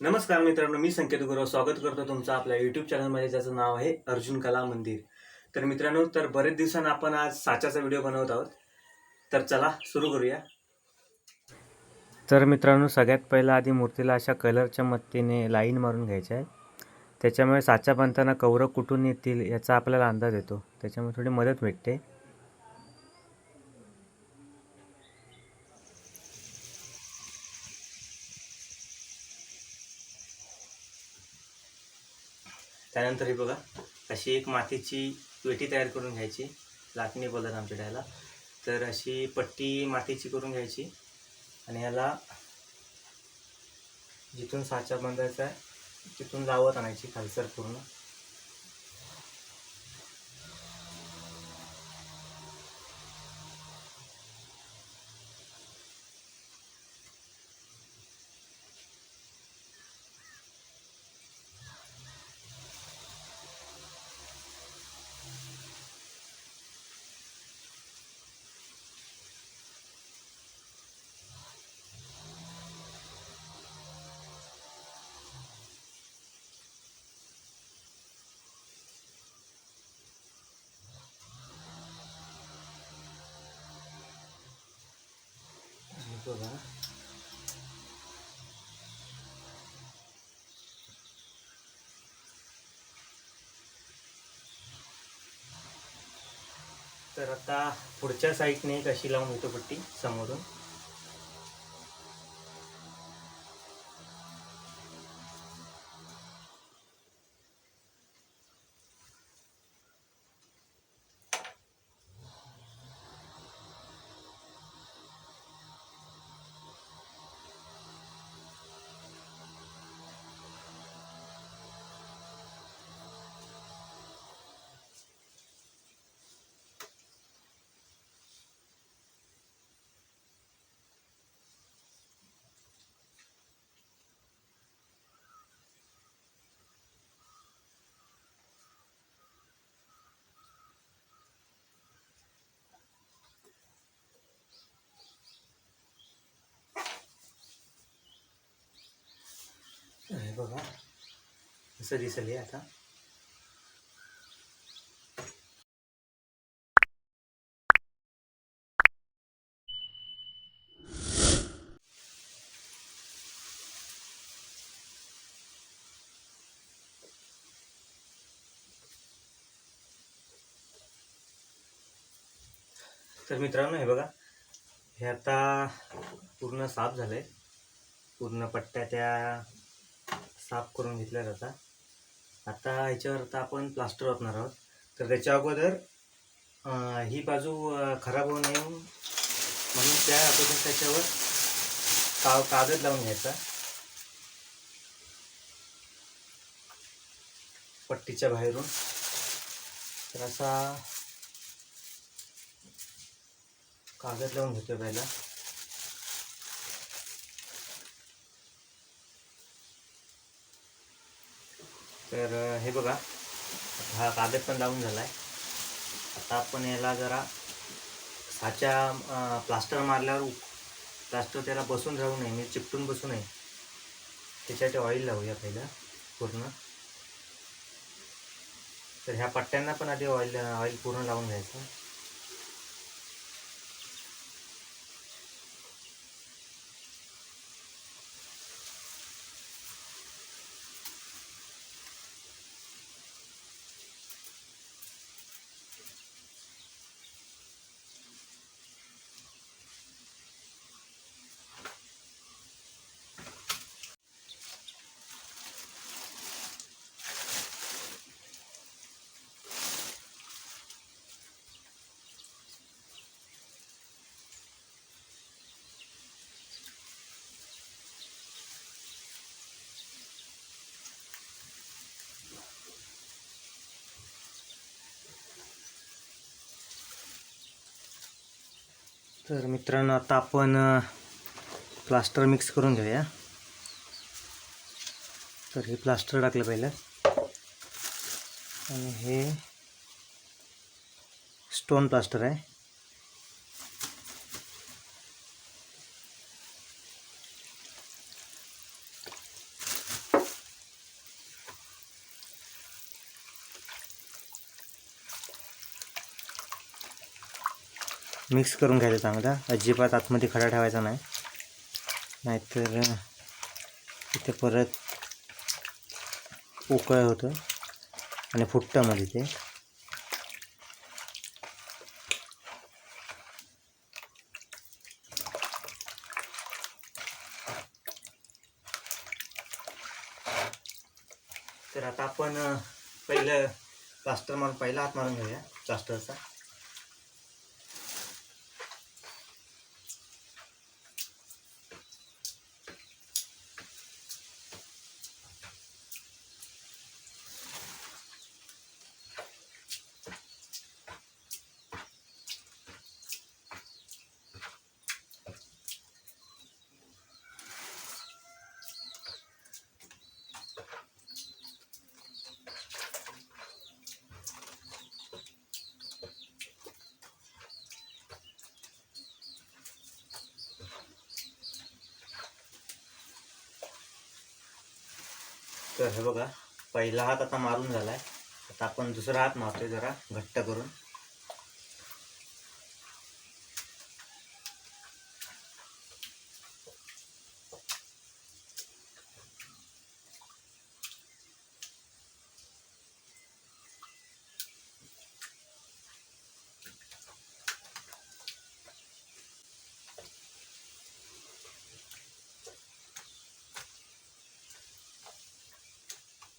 नमस्कार मित्रांनो मी संकेत गुरव स्वागत करतो तुमचं आपल्या युट्यूब चॅनलमध्ये ज्याचं नाव आहे अर्जुन कला मंदिर. तर मित्रांनो तर बरेच दिवसांना आपण आज साच्याचा व्हिडिओ बनवत आहोत. तर चला सुरू करूया. तर मित्रांनो सगळ्यात पहिला आधी मूर्तीला अशा कलरच्या मदतीने लाईन मारून घ्यायच्या आहे. त्याच्यामुळे साचा बांधताना कवरं कुठून येतील याचा आपल्याला अंदाज येतो. त्याच्यामुळे थोडी मदत भेटते. त्यानंतर हे बघा अशी एक मातीची पेटी तयार करून घ्यायची लाटणी बोलतात आमच्या डायला तर अशी पट्टी मातीची करून घ्यायची आणि ह्याला जिथून साचा बांधायचा आहे तिथून लावत आणायची खालसर पूर्ण. बघा. तर आता पुढच्या साईडने एक अशी लावून घेतो पट्टी समोरून हे बघा. असं दिसेल हे आता. तर मित्रांनो हे बघा. हे आता पूर्ण साफ झालंय. पूर्ण पट्ट्या त्या साफ करून घेतल्या जाता आता ह्याच्यावर आता आपण प्लास्टर वापरणार आहोत. तर त्याच्या अगोदर ही बाजू खराब होऊ नये म्हणून त्या अगोदर त्याच्यावर का कागद लावून घ्यायचा. पट्टीच्या बाहेरून. तर असा कागद लावून घेतोय पहिला. तर हे बघा. हा कागद पण लावून झाला आहे आता आपण याला जरा साच्या प्लास्टर मारल्यावर प्लास्टर त्याला बसून राहू नये म्हणजे चिपटून बसू नये. त्याच्यासाठी ऑइल लावूया पहिलं पूर्ण. तर ह्या पट्ट्यांना पण आधी ऑइल ऑइल पूर्ण लावून घ्यायचं. तर मित्रांनो आता आपण प्लास्टर मिक्स करून घेऊया. तर हे प्लास्टर टाकलं पहिलं. आणि हे स्टोन प्लास्टर आहे. मिक्स करून घ्यायचं चांगला. अजिबात आतमध्ये खडा ठेवायचा नाही. नाहीतर इथे परत उकळ होतं. आणि फुटतं मध्ये ते. तर आता आपण पहिलं प्लास्टर मारून पहिला हात मारून घेऊया प्लास्टरचा तर हे बघा पहिला हात आता मारून झाला आहे आता आपण दुसरा हात मारतोय जरा घट्ट करून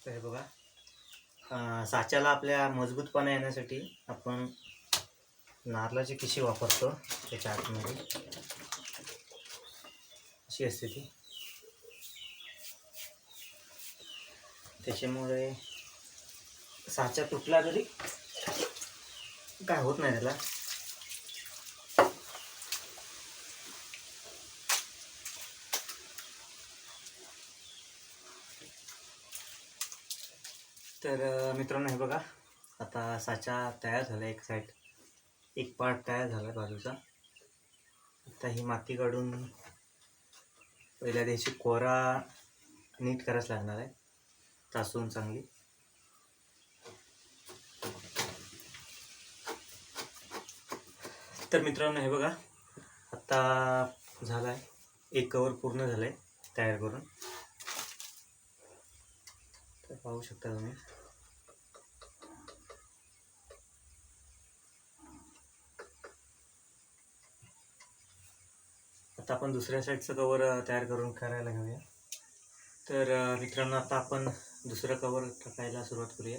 तर हे बघा अं, साच्याला आपल्या मजबूतपणा येण्यासाठी आपण नारळाची किशी वापरतो त्याच्या आतमध्ये. अशी असते ती. त्याच्यामुळे साचा तुटला तरी काय होत नाही त्याला. तर मित्रांनो हे बघा. आता साचा तयार झाला एक साईड एक पार्ट तयार झाला बाजूचा. आता ही माती काढून पहिल्या दिवशी कोरा नीट करायच लागणार आहे. तासून चांगली. तर मित्रांनो हे बघा. आता झाला आहे एक कवर पूर्ण झालं आहे तयार करून. तर पाहू शकता तुम्ही. आता आपण दुसऱ्या साईडचं कवर तयार करून करायला घेऊया. तर मित्रांनो आता आपण दुसरं कवर टाकायला सुरुवात करूया.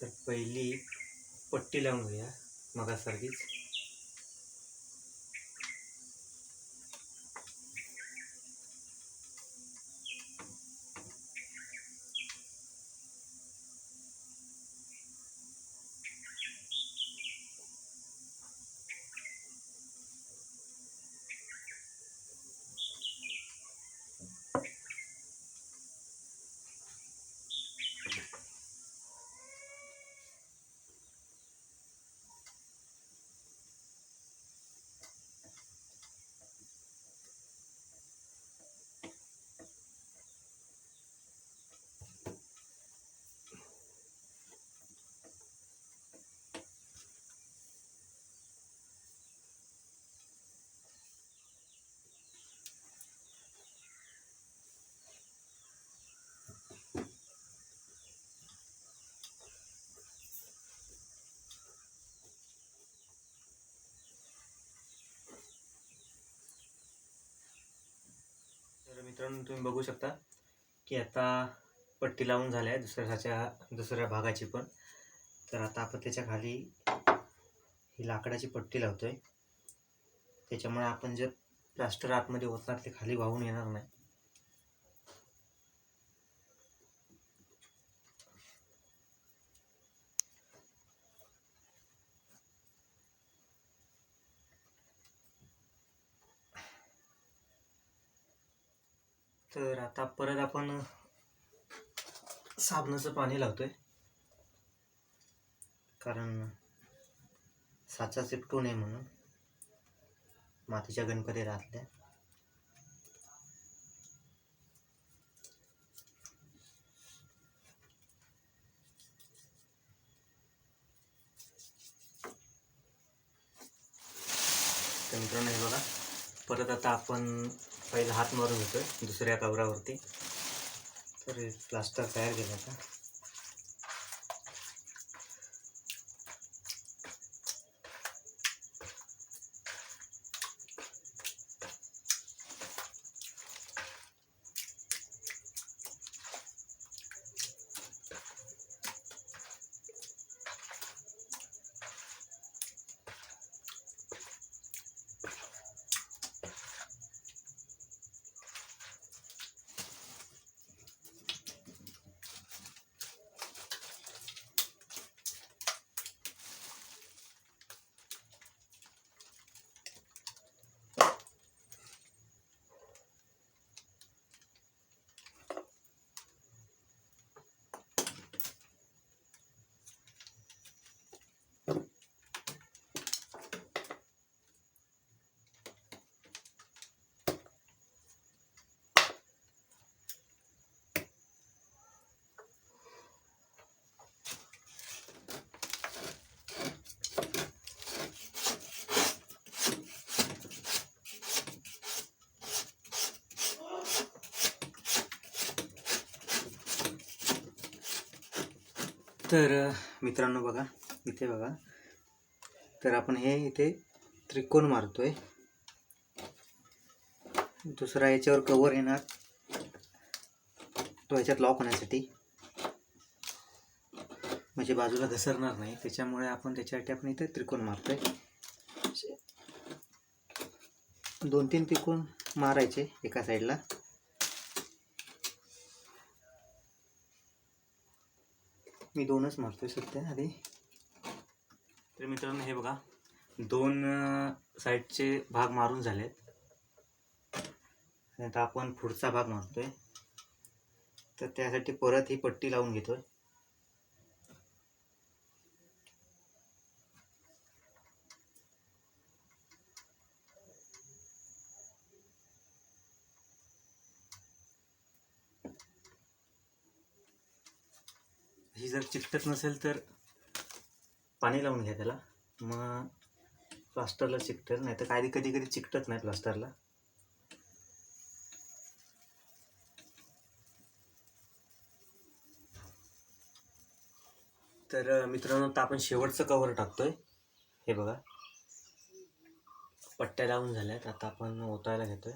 तर पहिली पट्टी लावून घेऊया मगासारखीच तर मित्रांनो तुम्ही बघू शकता की आता पट्टी लावून झाल्या आहे दुसऱ्याच्या दुसऱ्या भागाची पण. तर आता आपण त्याच्याखाली ही लाकडाची पट्टी लावतो आहे त्याच्यामुळे आपण जे प्लास्टर आतमध्ये ओतणार ते खाली वाहून येणार नाही. तर आता परत आपण साबणाचं पाणी लावतोय. कारण साचा चिपटू नये म्हणून. मातीच्या गणपती राहतल्या तर मित्रांनो हे बघा. परत आता आपण पहिला हात मारून घेतोय दुसऱ्या कवरावरती तर प्लास्टर तयार केलं आता. तर मित्रांनो बघा इथे बघा. तर आपण हे इथे त्रिकोण मारतोय. दुसरा याच्यावर कवर येणार. तो ह्याच्यात लॉक होण्यासाठी. म्हणजे बाजूला घसरणार नाही. त्याच्यामुळे आपण त्याच्यासाठी आपण इथे त्रिकोण मारतोय. आहे दोन तीन त्रिकोण मारायचे एका साईडला मी दोनच मारतोय सध्या आधी. तर मित्रांनो हे बघा. दोन साईडचे भाग मारून झालेत. आता आपण पुढचा भाग मारतोय. तर त्यासाठी परत ही पट्टी लावून घेतोय. चिकटत नसेल तर पाणी लावून घ्या त्याला. मग प्लास्टरला चिकटेल नाही तर कधी कधी कधी चिकटत नाही प्लास्टरला. तर मित्रांनो आता आपण शेवटचं कवर टाकतोय. हे बघा. पट्ट्या लावून झाल्यात. आता आपण ओतायला घेतोय.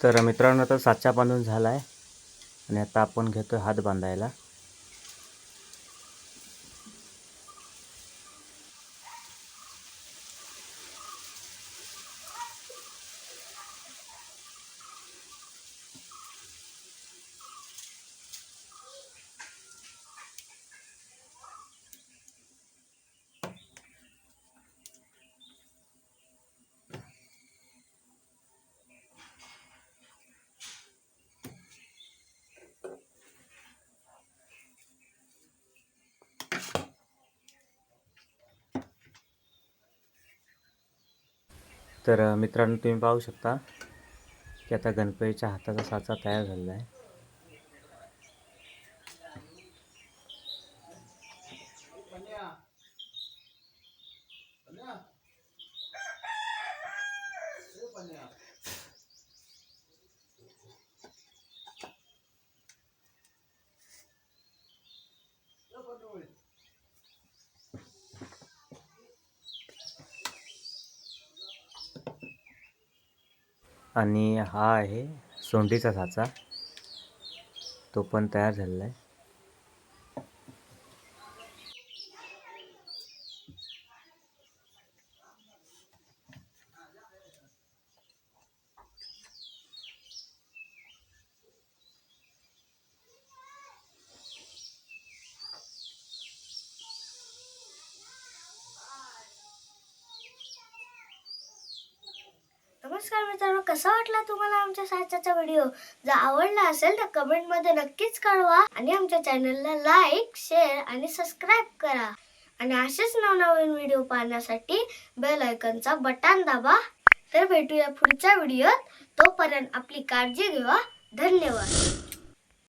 तर मित्रांनो आता साचा बांधून झाला आहे आणि आता आपण घेतोय हात बांधायला. तर मित्रांनो तुम्ही पाहू शकता की आता गणपतीच्या हाताचा साचा तयार झालेला आहे. आणि हा आहे सोंडीचा साचा तो पण तयार झालेला आहे. नमस्कार मित्रांनो कसा वाटला तुम्हाला आमच्या साच्याचा व्हिडिओ जर आवडला असेल तर कमेंटमध्ये नक्कीच कळवा आणि आमच्या चॅनलला लाईक शेअर आणि सबस्क्राईब करा. आणि असेच नवनवीन व्हिडिओ पाहण्यासाठी बेल आयकनचा बटन दाबा. तर भेटूया पुढच्या व्हिडिओत तोपर्यंत आपली काळजी घेवा. धन्यवाद.